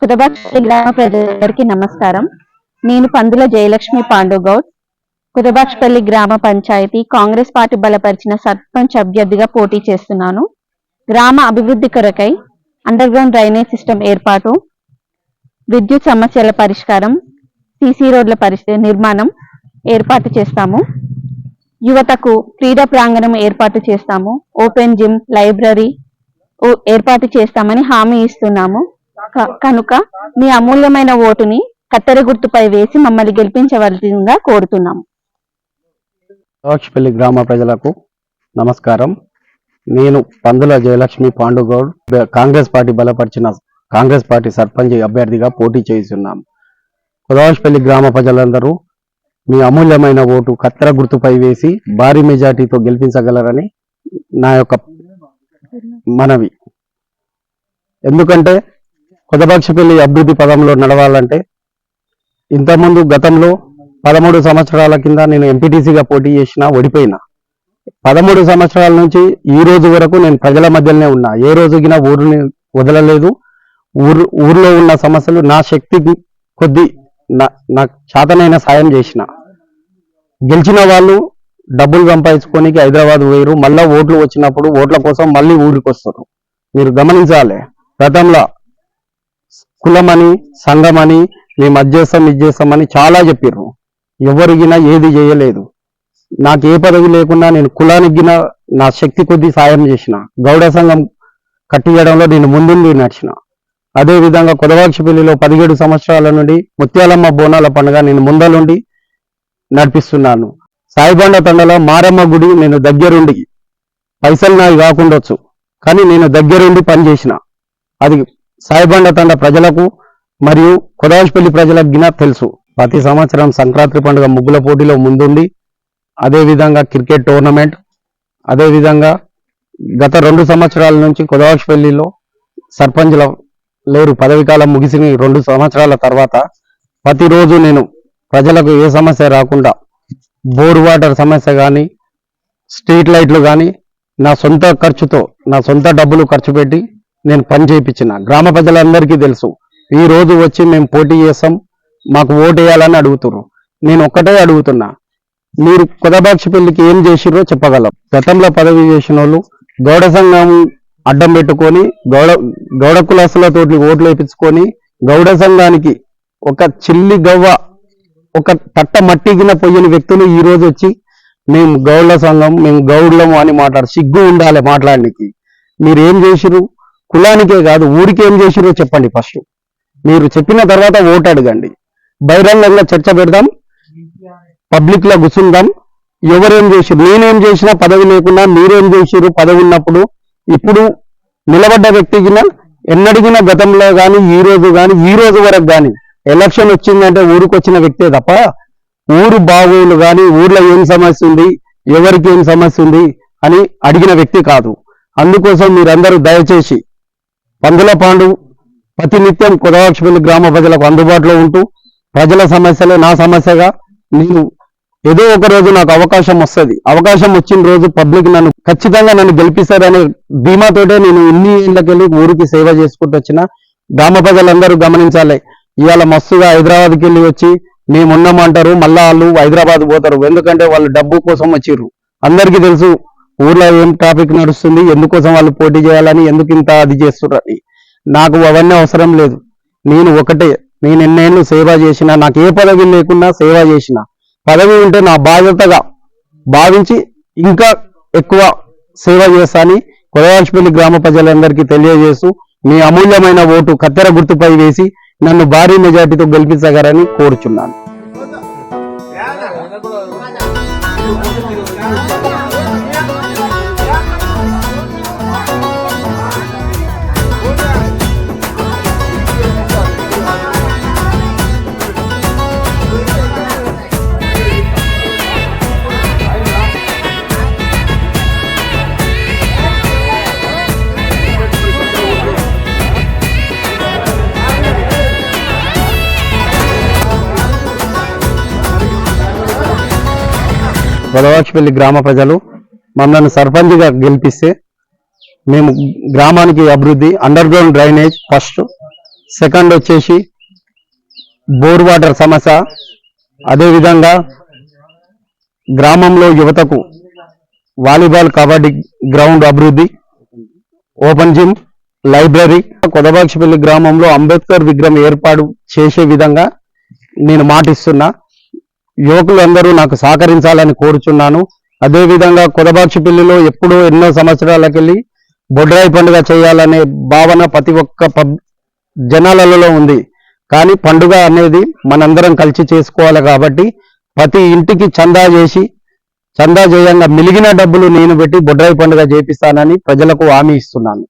కుదబాపల్లి గ్రామ ప్రజలందరికీ నమస్కారం. నేను పందుల జయలక్ష్మి పాండుగౌడ్. కుదబాక్షపల్లి గ్రామ పంచాయతీ కాంగ్రెస్ పార్టీ బలపరిచిన సర్పంచ్ అభ్యర్థిగా పోటీ చేస్తున్నాను. గ్రామ అభివృద్ధి కొరకై అండర్ గ్రౌండ్ డ్రైనేజ్ సిస్టమ్ ఏర్పాటు. విద్యుత్ సమస్యల పరిష్కారం సీసీ రోడ్ల పరిస్థితి నిర్మాణం ఏర్పాటు చేస్తాము. యువతకు క్రీడా ప్రాంగణం ఏర్పాటు చేస్తాము. ఓపెన్ జిమ్ లైబ్రరీ ఓ- ఏర్పాటు చేస్తామని హామీ ఇస్తున్నాము. కనుక మీ అమూల్యమైన ఓటుని కత్తెర గుర్తుపై వేసి మమ్మల్ని గెలిపించవలసిందిగా కోరుతున్నాము. కాక్షపల్లి గ్రామ ప్రజలకు నమస్కారం. నేను పందుల జయలక్ష్మి పాండుగౌడ్ కాంగ్రెస్ పార్టీ బలపరిచిన కాంగ్రెస్ పార్టీ సర్పంచ్ అభ్యర్థిగా పోటీ చేస్తున్నాం కుదవాష్పల్లి గ్రామ ప్రజలందరూ మీ అమూల్యమైన ఓటు కత్తెర గుర్తుపై వేసి భారీ మెజార్టీతో గెలిపించగలరని నా యొక్క మనవి. ఎందుకంటే కొత్తపక్షపల్లి అభివృద్ధి పదంలో నడవాలంటే ఇంతకుముందు గతంలో పదమూడు సంవత్సరాల కింద నేను ఎంపీటీసీగా పోటీ చేసిన ఓడిపోయినా. పదమూడు సంవత్సరాల నుంచి ఈ రోజు వరకు నేను ప్రజల మధ్యలోనే ఉన్నా. ఏ రోజుకిన ఊరిని వదలలేదు. ఊరు ఊర్లో ఉన్న సమస్యలు నా శక్తి కొద్ది నా నాకు చేతనైన సాయం చేసిన. గెలిచిన వాళ్ళు డబ్బులు సంపాదించుకోనికి హైదరాబాద్ పోయారు మళ్ళా ఓట్లు వచ్చినప్పుడు ఓట్ల కోసం మళ్ళీ ఊరికి వస్తారు మీరు గమనించాలి. గతంలో కులమని సంఘమని మేము అది చేస్తాం ఇది చేస్తామని చాలా చెప్పిర్రు. ఎవరిగినా ఏది చేయలేదు. నాకు ఏ పదవి లేకుండా నేను కులానికి నా శక్తి కొద్దీ సాయం చేసిన. గౌడ సంఘం కట్టియడంలో నేను ముందుండి నడిచిన. అదే విధంగా కొదవాక్షపల్లిలో పదిహేడు సంవత్సరాల నుండి ముత్యాలమ్మ బోనాల పండుగ నేను ముందలుండి నడిపిస్తున్నాను. సాయిబండ తండలో మారమ్మ గుడి నేను దగ్గరుండి. పైసలు నాయి కాకుండొచ్చు. కానీ నేను దగ్గరుండి పనిచేసిన. అది సాయిబండ తండ ప్రజలకు మరియు కొదవాజ్పల్లి ప్రజలకు గిన తెలుసు. ప్రతి సంవత్సరం సంక్రాంతి పండుగ ముగ్గుల పోటీలో ముందుండి అదే విధంగా క్రికెట్ టోర్నమెంట్ అదే విధంగా గత రెండు సంవత్సరాల నుంచి కొదవాజ్పల్లిలో సర్పంచ్ల లేరు పదవి కాలం ముగిసిన రెండు సంవత్సరాల తర్వాత ప్రతిరోజు నేను ప్రజలకు ఏ సమస్య రాకుండా బోర్ వాటర్ సమస్య కానీ స్ట్రీట్ లైట్లు కానీ నా సొంత ఖర్చుతో నా సొంత డబ్బులు ఖర్చు పెట్టి నేను పని చేయించిన. గ్రామ ప్రజలందరికీ తెలుసు. ఈ రోజు వచ్చి మేము పోటీ చేస్తాం. మాకు ఓటు వేయాలని అడుగుతున్నారు నేను ఒక్కటే అడుగుతున్నా. మీరు పెళ్ళికి ఏం చేసిర్రో చెప్పగలం. గతంలో పదవి చేసిన వాళ్ళు గౌడ సంఘం అడ్డం పెట్టుకొని గౌడ గౌడ కులస్తులతోటి ఓట్లు వేయించుకొని గౌడ సంఘానికి ఒక చిల్లి గవ్వ ఒక తట్ట మట్టిగిన పోయిన వ్యక్తులు ఈ రోజు వచ్చి మేము గౌడ్ల సంఘం మేము గౌడ్లము అని మాట్లాడు సిగ్గు ఉండాలి మాట్లాడడానికి మీరు ఏం చేసిరు కులానికే కాదు ఊరికి ఏం చేసిరో చెప్పండి ఫస్ట్ మీరు చెప్పిన తర్వాత ఓటు అడగండి. బహిరంగంగా చర్చ పెడదాం పబ్లిక్లో గుసుందాం ఎవరేం చేసిరు నేనేం చేసినా పదవి లేకుండా మీరేం చేసిరు పదవి ఉన్నప్పుడు ఇప్పుడు నిలబడ్డ వ్యక్తికి ఎన్నడిగిన గతంలో కానీ ఈ రోజు కానీ ఈ రోజు వరకు కానీ ఎలక్షన్ వచ్చిందంటే ఊరికి వచ్చిన వ్యక్తే తప్ప ఊరు బాగోలు కానీ ఊర్లో ఏం సమస్య ఉంది ఎవరికి ఏం సమస్య ఉంది అని అడిగిన వ్యక్తి కాదు. అందుకోసం మీరందరూ దయచేసి పందుల పాండు ప్రతినిత్యం కుదవాక్షపల్లి గ్రామ ప్రజలకు అందుబాటులో ఉంటూ ప్రజల సమస్యలే నా సమస్యగా నేను ఏదో ఒక రోజు నాకు అవకాశం వస్తుంది. అవకాశం వచ్చిన రోజు పబ్లిక్ నన్ను ఖచ్చితంగా నన్ను గెలిపిస్తారనే ధీమాతోటే నేను ఇన్ని ఏళ్ళకెళ్ళి ఊరికి సేవ చేసుకుంటూ వచ్చిన. గ్రామ ప్రజలందరూ గమనించాలి ఇవాళ మస్తుగా హైదరాబాద్కి వెళ్ళి వచ్చి మేము ఉన్నామంటారు మళ్ళా వాళ్ళు హైదరాబాద్ పోతారు. ఎందుకంటే వాళ్ళు డబ్బు కోసం వచ్చిర్రు. అందరికీ తెలుసు ఊర్లో ఏం ట్రాఫిక్ నడుస్తుంది? ఎందుకోసం వాళ్ళు పోటీ చేయాలని ఎందుకు ఇంత అది చేస్తున్నారని నాకు అవన్నీ అవసరం లేదు. నేను ఒకటే. నేను ఎన్నేళ్ళు సేవ చేసిన నాకు ఏ పదవి లేకుండా సేవ చేసిన. పదవి ఉంటే నా బాధ్యతగా భావించి ఇంకా ఎక్కువ సేవ చేస్తాని కొలవాల్సిపల్లి గ్రామ ప్రజలందరికీ తెలియజేస్తూ మీ అమూల్యమైన ఓటు కత్తెర గుర్తుపై వేసి నన్ను భారీ మెజార్టీతో గెలిపించగలని కోరుచున్నాను. గొడవాక్షపల్లి గ్రామ ప్రజలు మమ్మల్ని సర్పంచ్గా గెలిపిస్తే మేము గ్రామానికి అభివృద్ధి under ground drainage first second వచ్చేసి బోర్ వాటర్ సమస్య. అదేవిధంగా గ్రామంలో యువతకు వాలీబాల్ కబడ్డీ గ్రౌండ్ అభివృద్ధి. ఓపెన్ జిమ్ లైబ్రరీ కొదబాక్షపల్లి గ్రామంలో అంబేద్కర్ విగ్రహం ఏర్పాటు చేసే విధంగా నేను మాటిస్తున్నా. యువకులందరూ నాకు సహకరించాలని కోరుచున్నాను. అదేవిధంగా కొదబాక్షపల్లిలో ఎప్పుడో ఎన్నో సంవత్సరాలకెళ్ళి బొడ్రాయి పండుగ చేయాలనే భావన ప్రతి ఒక్క పబ్ జనాలలో ఉంది. కానీ పండుగ అనేది మనందరం కలిసి చేసుకోవాలి కాబట్టి ప్రతి ఇంటికి చందా చేసి చందా చేయంగా మిలిగిన డబ్బులు నేను పెట్టి బొడ్రాయి పండుగ చేపిస్తానని ప్రజలకు హామీ ఇస్తున్నాను.